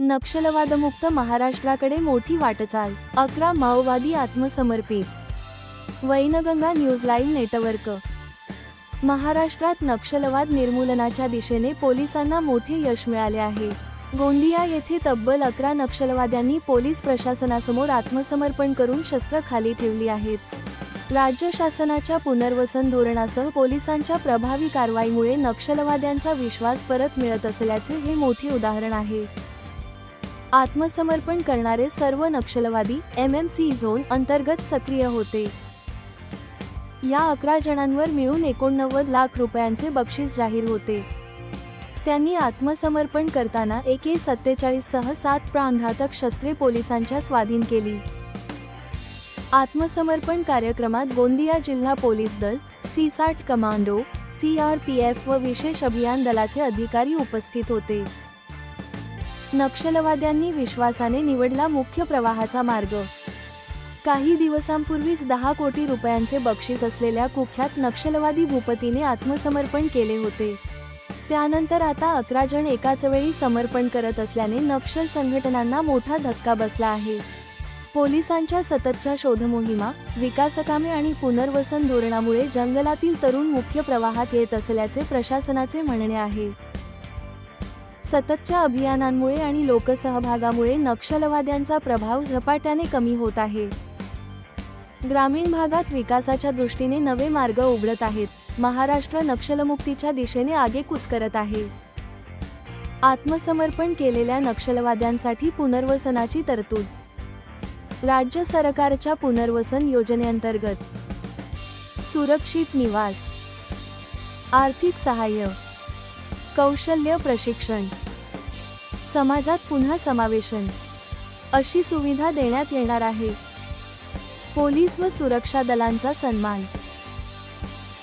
नक्षलवादमुक्त महाराष्ट्राकडे मोठी वाटचाल. अकरा माओवादी आत्मसमर्पित. Wainganga news live network. महाराष्ट्रात नक्षलवाद निर्मूलनाच्या दिशेने पोलिसांना मोठे यश मिळाले आहे. गोंदिया येथे तब्बल अकरा नक्षलवाद्यांनी पोलीस प्रशासनासमोर आत्मसमर्पण करून शस्त्र खाली ठेवली आहेत. राज्य शासनाच्या पुनर्वसन धोरणासह पोलिसांच्या प्रभावी कारवाईमुळे नक्षलवाद्यांचा विश्वास परत मिळत असल्याचे हे मोठे उदाहरण आहे. आत्मसमर्पण करणारे सर्व नक्षलवादी एम एम सी झोन अंतर्गत सक्रिय होते. या अकरा जणांवर मिळून एकोणनव्वद लाख रुपयांचे बक्षीस जाहीर होते. त्यांनी आत्मसमर्पण करताना एक ए सत्तेचाळीस सह सात प्राणघातक शस्त्रे पोलिसांच्या स्वाधीन केली. आत्मसमर्पण कार्यक्रमात गोंदिया जिल्हा पोलीस दल सी साठ commando C R P F व विशेष अभियान दलाचे अधिकारी उपस्थित होते. नक्षलवाद्यांनी विश्वासाने निवडला मुख्य प्रवाहाचा मार्ग. काही दिवसांपूर्वीच दहा कोटी रुपयांचे बक्षीस असलेल्या कुख्यात नक्षलवादी भूपतीने आत्मसमर्पण केले होते. त्यानंतर आता अकरा जण एकाच वेळी समर्पण करत असल्याने नक्षल संघटनांना मोठा धक्का बसला आहे. पोलिसांच्या सततच्या शोधमोहिमा विकासकामे आणि पुनर्वसन धोरणामुळे जंगलातील तरुण मुख्य प्रवाहात येत असल्याचे प्रशासनाचे म्हणणे आहे. सततच्या अभियानांमुळे आणि लोकसहभागामुळे नक्षलवाद्यांचा प्रभाव झपाट्याने कमी होत आहे. ग्रामीण भागात विकासाच्या दृष्टीने नवे मार्ग उघडत आहेत. महाराष्ट्र नक्षलमुक्तीच्या दिशेने आगेकूच करत आहे. आत्मसमर्पण केलेल्या नक्षलवाद्यांसाठी पुनर्वसनाची तरतूद. राज्य सरकारच्या पुनर्वसन योजनेअंतर्गत सुरक्षित निवास. आर्थिक सहाय्य. कौशल्य प्रशिक्षण. समाजात पुन्हा समावेशन. अशी सुविधा देण्यात येणार आहे. पोलीस व सुरक्षा दलांचा सन्मान.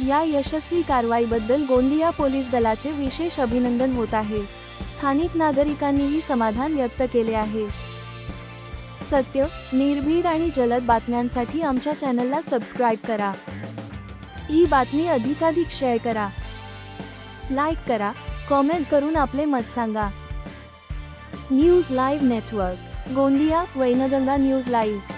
या यशस्वी कारवाईबद्दल गोंदिया पोलीस दलाचे विशेष अभिनंदन होत आहे. स्थानिक नागरिकांनीही समाधान व्यक्त केले आहे. सत्य निर्भीड आणि जलद बातम्यांसाठी आमच्या चॅनलला सबस्क्राईब करा. ही बातमी अधिकाधिक शेअर करा. लाईक करा कॉमेंट करून आपले मत सांगा. News live network Gondia Wainganga news live